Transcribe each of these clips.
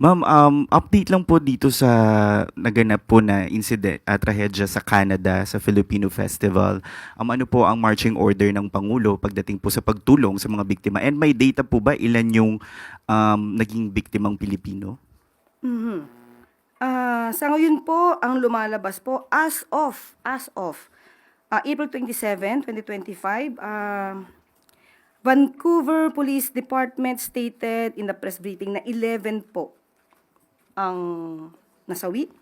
Ma'am, um, update lang po dito sa naganap po na incident, at trahedya sa Canada sa Filipino Festival. Um, ano po ang marching order ng Pangulo pagdating po sa pagtulong sa mga biktima? And may data po ba ilan yung um, naging biktimang Pilipino? Mhm. Ah, sa ngayon po, ang lumalabas po as of, as of ah, April 27, 2025, ah, Vancouver Police Department stated in the press briefing na 11 po ang nasawi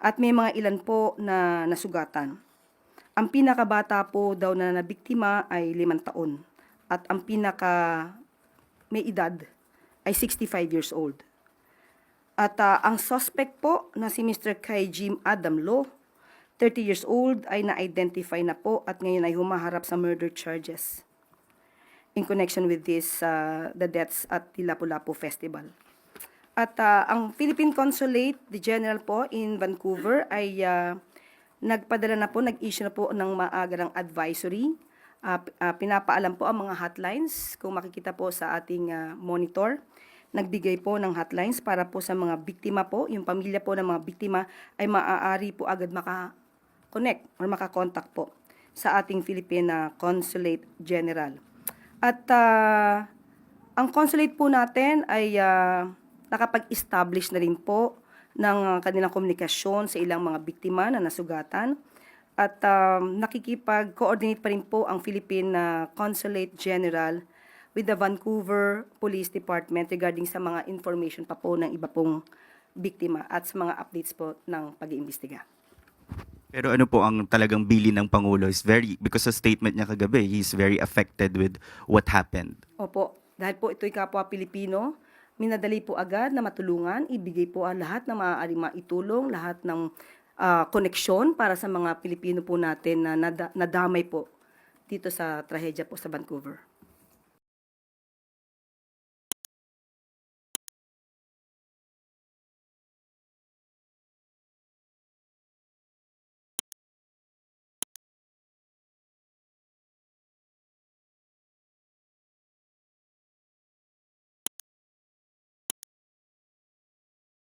at may mga ilan po na nasugatan. Ang pinakabata po daw na nabiktima ay 5 taon at ang pinaka may edad ay 65 years old. At ah, ang suspect po na si Mr. Kai Jim Adam Lo, 30 years old, ay na-identify na po at ngayon ay humaharap sa murder charges in connection with this, uh, the deaths at Lapu-Lapu Festival. At ah, ang Philippine Consulate, the General po in Vancouver ay ah, nagpadala na po, nag-issue na po ng maaga ng advisory. P- ah, pinapaalam po ang mga hotlines, kung makikita po sa ating ah, monitor. Nagbigay po ng hotlines para po sa mga biktima po, yung pamilya po ng mga biktima ay maaari po agad maka-connect or makakontak po sa ating Philippine ah, Consulate General. At ah, ang consulate po natin ay ah, nakapag-establish na rin po ng ah, kanilang komunikasyon sa ilang mga biktima na nasugatan. At um, nakikipag-coordinate pa rin po ang Philippine ah, Consulate General with the Vancouver Police Department regarding sa mga information pa po ng iba pong biktima at sa mga updates po ng pag-iimbestiga. Pero ano po ang talagang bili ng Pangulo is very, because sa statement niya kagabi, he's very affected with what happened. Opo, dahil po ito'y kapwa Pilipino, minadali po agad na matulungan, ibigay po ang lahat na maaari maitulong, lahat ng ah, koneksyon para sa mga Pilipino po natin na nada- nadamay po dito sa trahedya po sa Vancouver.